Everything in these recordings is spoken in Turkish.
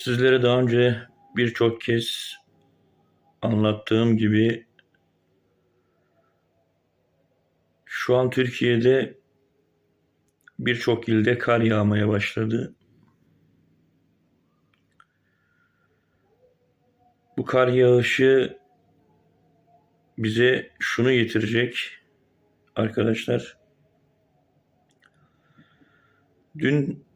Sizlere daha önce birçok kez anlattığım gibi şu an Türkiye'de birçok ilde kar yağmaya başladı. Bu kar yağışı bize şunu getirecek arkadaşlar. Dün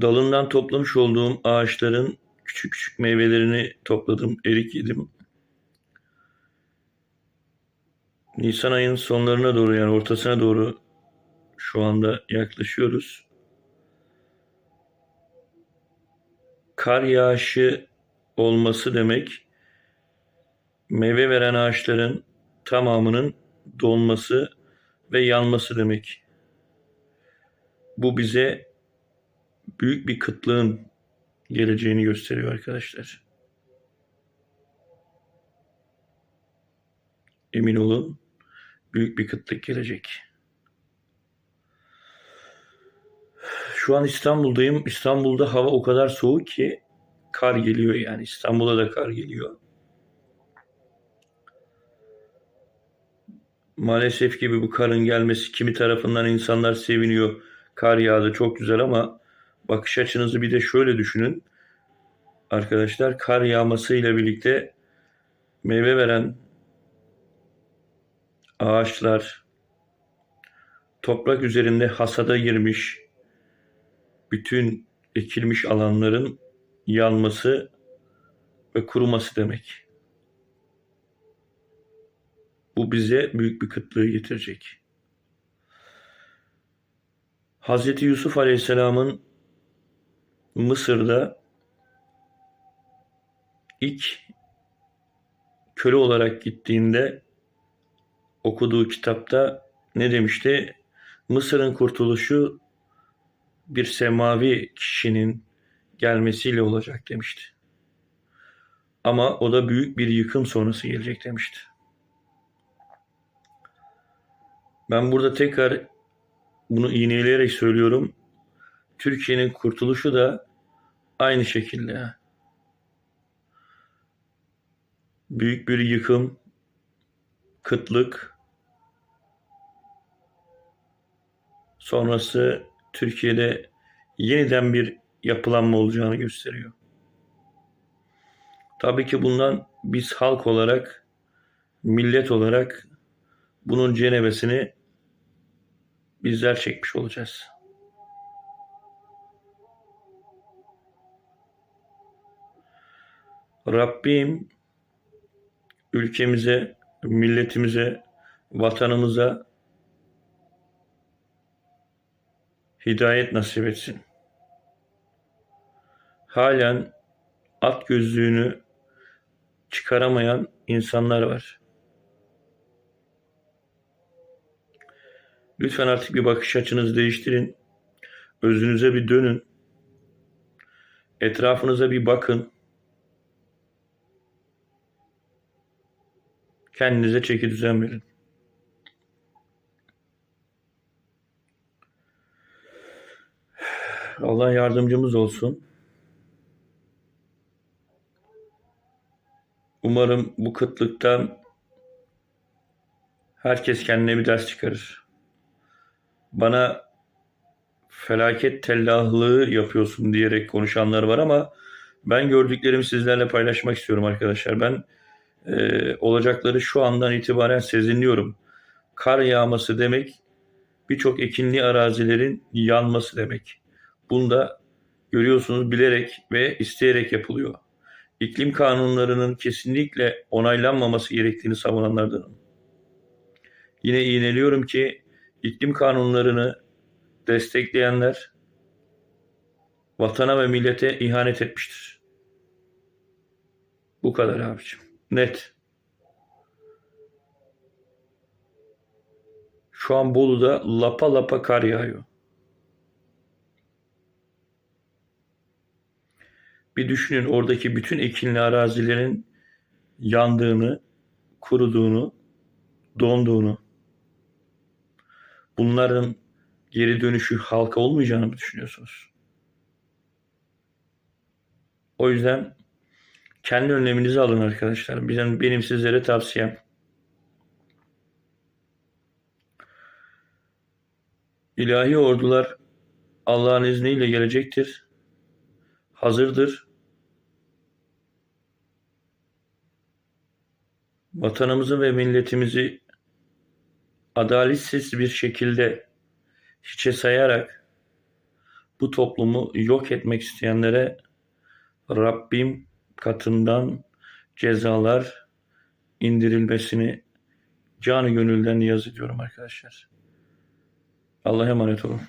dalından toplamış olduğum ağaçların küçük küçük meyvelerini topladım, erik yedim. Nisan ayının sonlarına doğru yani ortasına doğru şu anda yaklaşıyoruz. Kar yağışı olması demek meyve veren ağaçların tamamının donması ve yanması demek. Bu bize büyük bir kıtlığın geleceğini gösteriyor arkadaşlar. Emin olun büyük bir kıtlık gelecek. Şu an İstanbul'dayım. İstanbul'da hava o kadar soğuk ki kar geliyor yani. İstanbul'a da kar geliyor. Maalesef ki bu karın gelmesi kimi tarafından insanlar seviniyor. Kar yağdı çok güzel ama bakış açınızı bir de şöyle düşünün. Arkadaşlar kar yağmasıyla birlikte meyve veren ağaçlar toprak üzerinde hasada girmiş bütün ekilmiş alanların yanması ve kuruması demek. Bu bize büyük bir kıtlığı getirecek. Hz. Yusuf Aleyhisselam'ın Mısır'da ilk köle olarak gittiğinde okuduğu kitapta ne demişti? Mısır'ın kurtuluşu bir semavi kişinin gelmesiyle olacak demişti. Ama o da büyük bir yıkım sonrası gelecek demişti. Ben burada tekrar bunu iğneleyerek söylüyorum. Türkiye'nin kurtuluşu da aynı şekilde. Büyük bir yıkım, kıtlık, sonrası Türkiye'de yeniden bir yapılanma olacağını gösteriyor. Tabii ki bundan biz halk olarak, millet olarak bunun cenebesini bizler çekmiş olacağız. Rabbim ülkemize, milletimize, vatanımıza hidayet nasip etsin. Halen at gözlüğünü çıkaramayan insanlar var. Lütfen artık bir bakış açınızı değiştirin. Özünüze bir dönün. Etrafınıza bir bakın. Kendinize çeki düzen verin. Allah yardımcımız olsun. Umarım bu kıtlıktan herkes kendine bir ders çıkarır. Bana felaket tellahlığı yapıyorsun diyerek konuşanlar var ama ben gördüklerimi sizlerle paylaşmak istiyorum arkadaşlar. Ben e, olacakları şu andan itibaren sezinliyorum. Kar yağması demek birçok ekinli arazilerin yanması demek. Bunda görüyorsunuz bilerek ve isteyerek yapılıyor. İklim kanunlarının kesinlikle onaylanmaması gerektiğini savunanlardanım. Yine iğneliyorum ki iklim kanunlarını destekleyenler vatana ve millete ihanet etmiştir. Bu kadar abicim. Net. Şu an Bolu'da lapa lapa kar yağıyor. Bir düşünün oradaki bütün ekinli arazilerin yandığını, kuruduğunu, donduğunu. Bunların geri dönüşü halka olmayacağını mı düşünüyorsunuz? O yüzden kendi önleminizi alın arkadaşlar. Benim, benim sizlere tavsiyem. İlahi ordular Allah'ın izniyle gelecektir. Hazırdır. Vatanımızı ve milletimizi adaletsiz bir şekilde hiçe sayarak bu toplumu yok etmek isteyenlere Rabbim katından cezalar indirilmesini canı gönülden niyaz ediyorum arkadaşlar. Allah'a emanet olun.